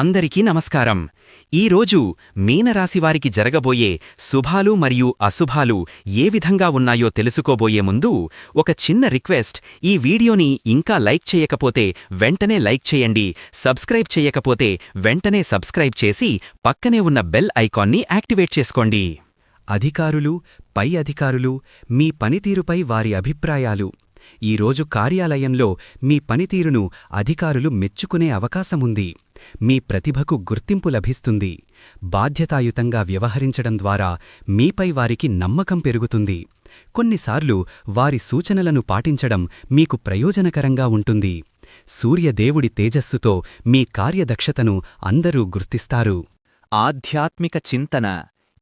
అందరికీ నమస్కారం. ఈరోజు మీనరాశివారికి జరగబోయే శుభాలు మరియు అశుభాలు ఏ విధంగా ఉన్నాయో తెలుసుకోబోయే ముందు ఒక చిన్న రిక్వెస్ట్. ఈ వీడియోని ఇంకా లైక్ చేయకపోతే వెంటనే లైక్ చేయండి. సబ్స్క్రైబ్ చేయకపోతే వెంటనే సబ్స్క్రైబ్ చేసి పక్కనే ఉన్న బెల్ ఐకాన్ని యాక్టివేట్ చేసుకోండి. అధికారులు పై అధికారులు మీ పనితీరుపై వారి అభిప్రాయాలు. ఈరోజు కార్యాలయంలో మీ పనితీరును అధికారులు మెచ్చుకునే అవకాశముంది. మీ ప్రతిభకు గుర్తింపు లభిస్తుంది. బాధ్యతాయుతంగా వ్యవహరించడం ద్వారా మీపై వారికి నమ్మకం పెరుగుతుంది. కొన్నిసార్లు వారి సూచనలను పాటించడం మీకు ప్రయోజనకరంగా ఉంటుంది. సూర్యదేవుడి తేజస్సుతో మీ కార్యదక్షతను అందరూ గుర్తిస్తారు. ఆధ్యాత్మిక చింతన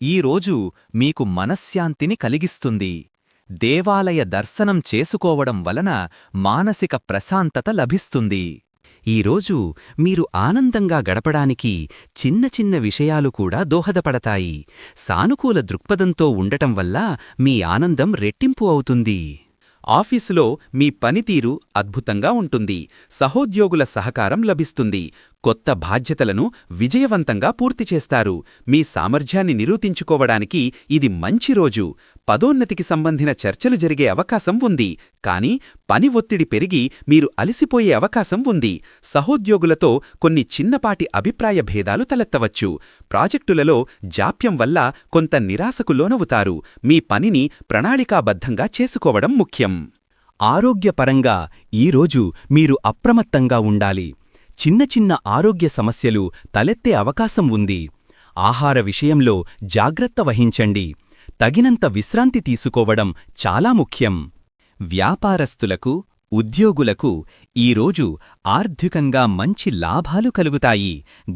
ఈరోజు మీకు మనశ్శాంతిని కలిగిస్తుంది. దేవాలయ దర్శనం చేసుకోవడం వలన మానసిక ప్రశాంతత లభిస్తుంది. ఈరోజు మీరు ఆనందంగా గడపడానికి చిన్న చిన్న విషయాలు కూడా దోహదపడతాయి. సానుకూల దృక్పథంతో ఉండటం వల్ల మీ ఆనందం రెట్టింపు అవుతుంది. ఆఫీసులో మీ పనితీరు అద్భుతంగా ఉంటుంది. సహోద్యోగుల సహకారం లభిస్తుంది. కొత్త బాధ్యతలను విజయవంతంగా పూర్తి చేస్తారు. మీ సామర్థ్యాన్ని నిరూపించుకోవడానికి ఇది మంచి రోజు. పదోన్నతికి సంబంధిన చర్చలు జరిగే అవకాశం ఉంది. కానీ పని ఒత్తిడి పెరిగి మీరు అలసిపోయే అవకాశం ఉంది. సహోద్యోగులతో కొన్ని చిన్నపాటి అభిప్రాయ భేదాలు తలెత్తవచ్చు. ప్రాజెక్టులలో జాప్యం వల్ల కొంత నిరాశకు లోనవుతారు. మీ పనిని ప్రణాళికాబద్ధంగా చేసుకోవడం ముఖ్యం. ఆరోగ్యపరంగా ఈరోజు మీరు అప్రమత్తంగా ఉండాలి. చిన్న చిన్న ఆరోగ్య సమస్యలు తలెత్తే అవకాశం ఉంది. ఆహార విషయంలో జాగ్రత్త వహించండి. తగినంత విశ్రాంతి తీసుకోవడం చాలా ముఖ్యం. వ్యాపారస్తులకు ఉద్యోగులకు ఈరోజు ఆర్థికంగా మంచి లాభాలు కలుగుతాయి.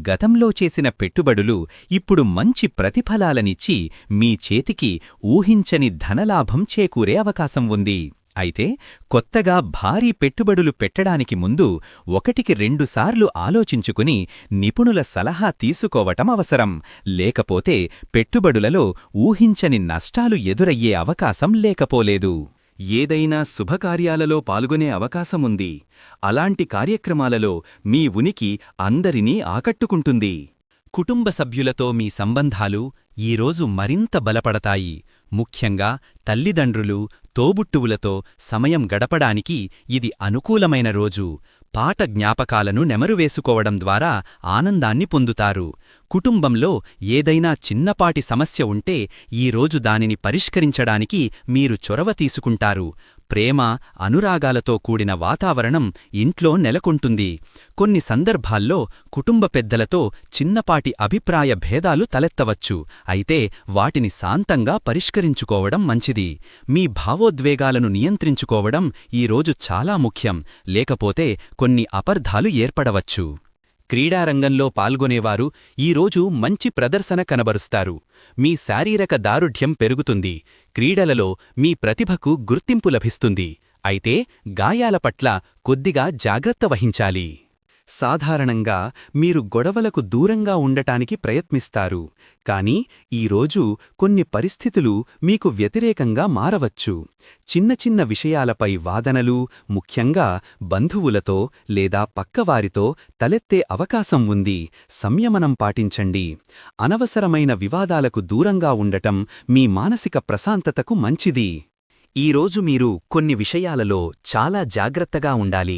గతంలో చేసిన పెట్టుబడులు ఇప్పుడు మంచి ప్రతిఫలాలనిచ్చి మీ చేతికి ఊహించని ధనలాభం చేకూరే అవకాశం ఉంది. అయితే కొత్తగా భారీ పెట్టుబడులు పెట్టడానికి ముందు ఒకటికి రెండుసార్లు ఆలోచించుకుని నిపుణుల సలహా తీసుకోవటం అవసరం. లేకపోతే పెట్టుబడులలో ఊహించని నష్టాలు ఎదురయ్యే అవకాశం లేకపోలేదు. ఏదైనా శుభకార్యాలలో పాల్గొనే అవకాశముంది అలాంటి కార్యక్రమాలలో మీ ఉనికి అందరినీ ఆకట్టుకుంటుంది. కుటుంబ సభ్యులతో మీ సంబంధాలు ఈరోజు మరింత బలపడతాయి. ముఖ్యంగా తల్లిదండ్రులు తోబుట్టువులతో సమయం గడపడానికి ఇది అనుకూలమైన రోజు. పాట జ్ఞాపకాలను నెమరువేసుకోవడం ద్వారా ఆనందాన్ని పొందుతారు. కుటుంబంలో ఏదైనా చిన్నపాటి సమస్య ఉంటే ఈరోజు దానిని పరిష్కరించడానికి మీరు చొరవ తీసుకుంటారు. ప్రేమ అనురాగాలతో కూడిన వాతావరణం ఇంట్లో నెలకొంటుంది. కొన్ని సందర్భాల్లో కుటుంబ పెద్దలతో చిన్నపాటి అభిప్రాయ భేదాలు తలెత్తవచ్చు. అయితే వాటిని శాంతంగా పరిష్కరించుకోవడం మంచిది. మీ భావోద్వేగాలను నియంత్రించుకోవడం ఈరోజు చాలా ముఖ్యం. లేకపోతే కొన్ని అపర్ధాలు ఏర్పడవచ్చు. క్రీడారంగంలో పాల్గొనేవారు ఈరోజు మంచి ప్రదర్శన కనబరుస్తారు. మీ శారీరక దారుఢ్యం పెరుగుతుంది. క్రీడలలో మీ ప్రతిభకు గుర్తింపు లభిస్తుంది. అయితే గాయాల పట్ల కొద్దిగా జాగ్రత్త వహించాలి. సాధారణంగా మీరు గొడవలకు దూరంగా ఉండటానికి ప్రయత్నిస్తారు కాని ఈరోజు కొన్ని పరిస్థితులు మీకు వ్యతిరేకంగా మారవచ్చు. చిన్న చిన్న విషయాలపై వాదనలు ముఖ్యంగా బంధువులతో లేదా పక్కవారితో తలెత్తే అవకాశం ఉంది. సంయమనం పాటించండి. అనవసరమైన వివాదాలకు దూరంగా ఉండటం మీ మానసిక ప్రశాంతతకు మంచిది. ఈరోజు మీరు కొన్ని విషయాలలో చాలా జాగ్రత్తగా ఉండాలి.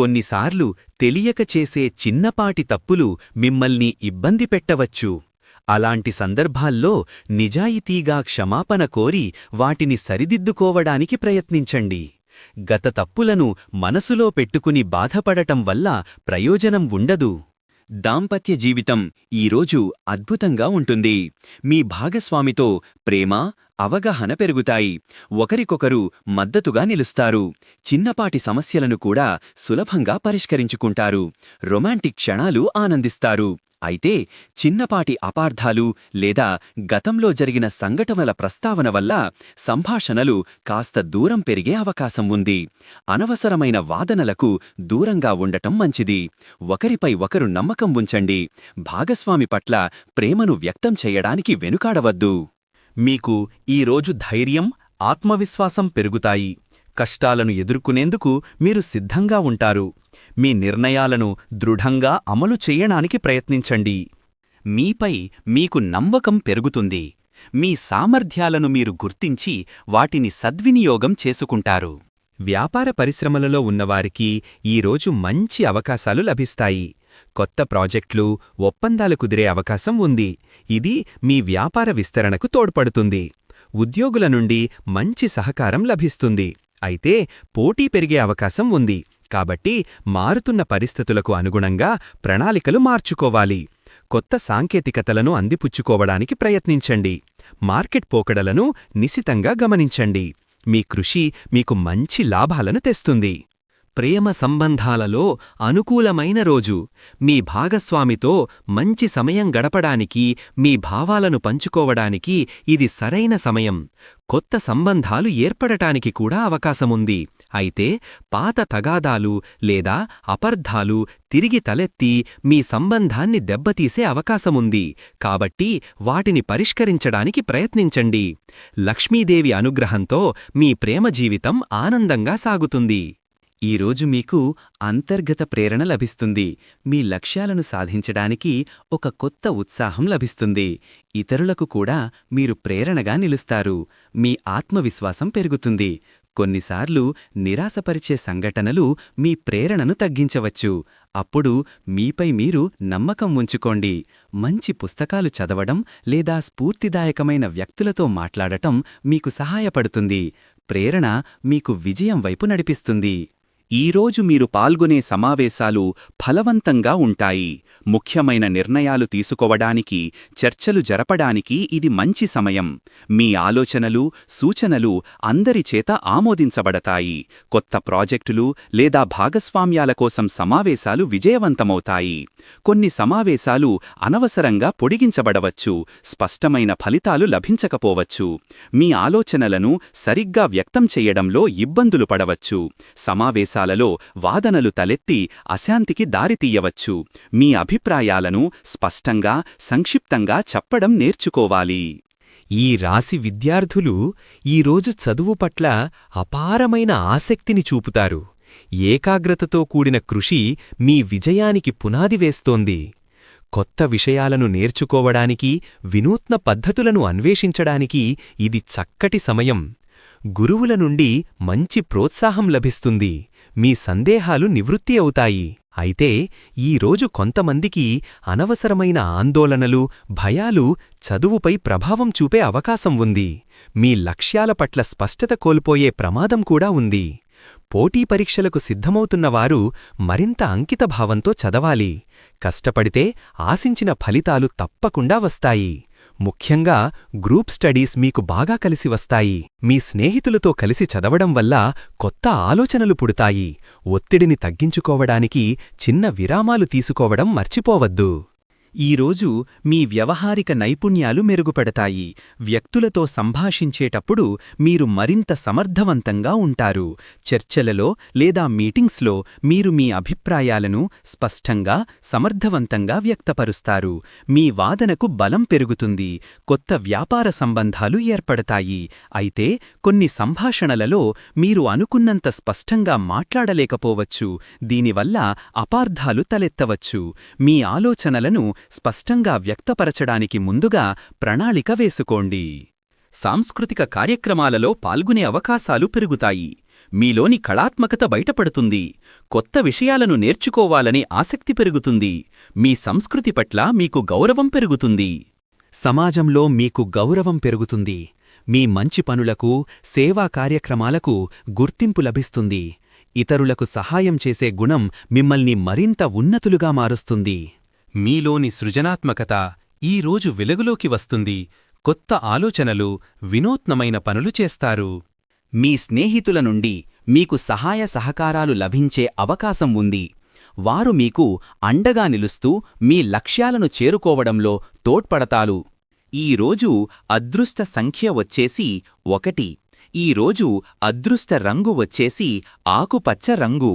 కొన్నిసార్లు తెలియక చేసే చిన్నపాటి తప్పులు మిమ్మల్ని ఇబ్బంది పెట్టవచ్చు. అలాంటి సందర్భాల్లో నిజాయితీగా క్షమాపణ కోరి వాటిని సరిదిద్దుకోవడానికి ప్రయత్నించండి. గత తప్పులను మనసులో పెట్టుకుని బాధపడటం వల్ల ప్రయోజనం ఉండదు. దాంపత్య జీవితం ఈరోజు అద్భుతంగా ఉంటుంది. మీ భాగస్వామితో ప్రేమ అవగాహన పెరుగుతాయి. ఒకరికొకరు మద్దతుగా నిలుస్తారు. చిన్నపాటి సమస్యలను కూడా సులభంగా పరిష్కరించుకుంటారు. రొమాంటిక్ క్షణాలు ఆనందిస్తారు. అయితే చిన్నపాటి అపార్థాలు లేదా గతంలో జరిగిన సంఘటనల ప్రస్తావన వల్ల సంభాషణలు కాస్త దూరం పెరిగే అవకాశం ఉంది. అనవసరమైన వాదనలకు దూరంగా ఉండటం మంచిది. ఒకరిపై ఒకరు నమ్మకం ఉంచండి. భాగస్వామి పట్ల ప్రేమను వ్యక్తం చేయడానికి వెనుకాడవద్దు. మీకు ఈరోజు ధైర్యం ఆత్మవిశ్వాసం పెరుగుతాయి. కష్టాలను ఎదుర్కొనేందుకు మీరు సిద్ధంగా ఉంటారు. మీ నిర్ణయాలను దృఢంగా అమలు చెయ్యడానికి ప్రయత్నించండి. మీపై మీకు నమ్మకం పెరుగుతుంది. మీ సామర్థ్యాలను మీరు గుర్తించి వాటిని సద్వినియోగం చేసుకుంటారు. వ్యాపార పరిశ్రమలలో ఉన్నవారికి ఈరోజు మంచి అవకాశాలు లభిస్తాయి. కొత్త ప్రాజెక్టులు ఒప్పందాలు కుదిరే అవకాశం ఉంది. ఇది మీ వ్యాపార విస్తరణకు తోడ్పడుతుంది. ఉద్యోగుల నుండి మంచి సహకారం లభిస్తుంది. అయితే పోటీ పెరిగే అవకాశం ఉంది. కాబట్టి మారుతున్న పరిస్థితులకు అనుగుణంగా ప్రణాళికలు మార్చుకోవాలి. కొత్త సాంకేతికతలను అందిపుచ్చుకోవడానికి ప్రయత్నించండి. మార్కెట్ పోకడలను నిశితంగా గమనించండి. మీ కృషి మీకు మంచి లాభాలను తెస్తుంది. ప్రేమ సంబంధాలలో అనుకూలమైన రోజు. మీ భాగస్వామితో మంచి సమయం గడపడానికి మీ భావాలను పంచుకోవడానికి ఇది సరైన సమయం. కొత్త సంబంధాలు ఏర్పడటానికి కూడా అవకాశముంది. అయితే పాత తగాదాలు లేదా అపర్ధాలు తిరిగి తలెత్తి మీ సంబంధాన్ని దెబ్బతీసే అవకాశముంది. కాబట్టి వాటిని పరిష్కరించడానికి ప్రయత్నించండి. లక్ష్మీదేవి అనుగ్రహంతో మీ ప్రేమ జీవితం ఆనందంగా సాగుతుంది. ఈరోజు మీకు అంతర్గత ప్రేరణ లభిస్తుంది. మీ లక్ష్యాలను సాధించడానికి ఒక కొత్త ఉత్సాహం లభిస్తుంది. ఇతరులకు కూడా మీరు ప్రేరణగా నిలుస్తారు. మీ ఆత్మవిశ్వాసం పెరుగుతుంది. కొన్నిసార్లు నిరాశపరిచే సంఘటనలు మీ ప్రేరణను తగ్గించవచ్చు. అప్పుడు మీపై మీరు నమ్మకం ఉంచుకోండి. మంచి పుస్తకాలు చదవడం లేదా స్ఫూర్తిదాయకమైన వ్యక్తులతో మాట్లాడటం మీకు సహాయపడుతుంది. ప్రేరణ మీకు విజయం వైపు నడిపిస్తుంది. ఈరోజు మీరు పాల్గొనే సమావేశాలు ఫలవంతంగా ఉంటాయి. ముఖ్యమైన నిర్ణయాలు తీసుకోవడానికి చర్చలు జరపడానికి ఇది మంచి సమయం. మీ ఆలోచనలు సూచనలు అందరిచేత ఆమోదించబడతాయి. కొత్త ప్రాజెక్టులు లేదా భాగస్వామ్యాల కోసం సమావేశాలు విజయవంతమవుతాయి. కొన్ని సమావేశాలు అనవసరంగా పొడిగించబడవచ్చు స్పష్టమైన ఫలితాలు లభించకపోవచ్చు. మీ ఆలోచనలను సరిగ్గా వ్యక్తం చేయడంలో ఇబ్బందులు పడవచ్చు. సమావేశాలు సమావేశాలలో వాదనలు తలెత్తి అశాంతికి దారితీయవచ్చు మీ అభిప్రాయాలను స్పష్టంగా సంక్షిప్తంగా చెప్పడం నేర్చుకోవాలి. ఈ రాశి విద్యార్థులు ఈరోజు చదువు పట్ల అపారమైన ఆసక్తిని చూపుతారు. ఏకాగ్రతతో కూడిన కృషి మీ విజయానికి పునాది వేస్తోంది. కొత్త విషయాలను నేర్చుకోవడానికి వినూత్న పద్ధతులను అన్వేషించడానికి ఇది చక్కటి సమయం. గురువుల నుండి మంచి ప్రోత్సాహం లభిస్తుంది. మీ సందేహాలు నివృత్తి అవుతాయి. అయితే ఈరోజు కొంతమందికి అనవసరమైన ఆందోళనలు భయాలు చదువుపై ప్రభావం చూపే అవకాశం ఉంది. మీ లక్ష్యాల పట్ల స్పష్టత కోల్పోయే ప్రమాదం కూడా ఉంది. పోటీ పరీక్షలకు సిద్ధమవుతున్నవారు మరింత అంకితభావంతో చదవాలి. కష్టపడితే ఆశించిన ఫలితాలు తప్పకుండా వస్తాయి. ముఖ్యంగా గ్రూప్ స్టడీస్ మీకు బాగా కలిసి వస్తాయి. మీ స్నేహితులతో కలిసి చదవడం వల్ల కొత్త ఆలోచనలు పుడతాయి. ఒత్తిడిని తగ్గించుకోవడానికి చిన్న విరామాలు తీసుకోవడం మర్చిపోవద్దు. ఈరోజు మీ వ్యవహారిక నైపుణ్యాలు మెరుగుపడతాయి. వ్యక్తులతో సంభాషించేటప్పుడు మీరు మరింత సమర్థవంతంగా ఉంటారు. చర్చలలో లేదా మీటింగ్స్లో మీరు మీ అభిప్రాయాలను స్పష్టంగా సమర్థవంతంగా వ్యక్తపరుస్తారు. మీ వాదనకు బలం పెరుగుతుంది. కొత్త వ్యాపార సంబంధాలు ఏర్పడతాయి. అయితే కొన్ని సంభాషణలలో మీరు అనుకున్నంత స్పష్టంగా మాట్లాడలేకపోవచ్చు. దీనివల్ల అపార్థాలు తలెత్తవచ్చు. మీ ఆలోచనలను స్పష్టంగా వ్యక్తపరచడానికి ముందుగా ప్రణాళిక వేసుకోండి. సాంస్కృతిక కార్యక్రమాలలో పాల్గొనే అవకాశాలు పెరుగుతాయి. మీలోని కళాత్మకత బయటపడుతుంది. కొత్త విషయాలను నేర్చుకోవాలనే ఆసక్తి పెరుగుతుంది. మీ సంస్కృతి పట్ల మీకు గౌరవం పెరుగుతుంది. సమాజంలో మీకు గౌరవం పెరుగుతుంది. మీ మంచి పనులకు సేవా కార్యక్రమాలకు గుర్తింపు లభిస్తుంది. ఇతరులకు సహాయం చేసే గుణం మిమ్మల్ని మరింత ఉన్నతులుగా మారుస్తుంది. మీలోని సృజనాత్మకత ఈరోజు వెలుగులోకి వస్తుంది. కొత్త ఆలోచనలు వినూత్నమైన పనులు చేస్తారు. మీ స్నేహితుల నుండి మీకు సహాయ సహకారాలు లభించే అవకాశం ఉంది. వారు మీకు అండగా నిలుస్తూ మీ లక్ష్యాలను చేరుకోవడంలో తోడ్పడతారు. ఈరోజు అదృష్ట సంఖ్య వచ్చేసి ఒకటి. ఈరోజు అదృష్ట రంగు వచ్చేసి ఆకుపచ్చ రంగు.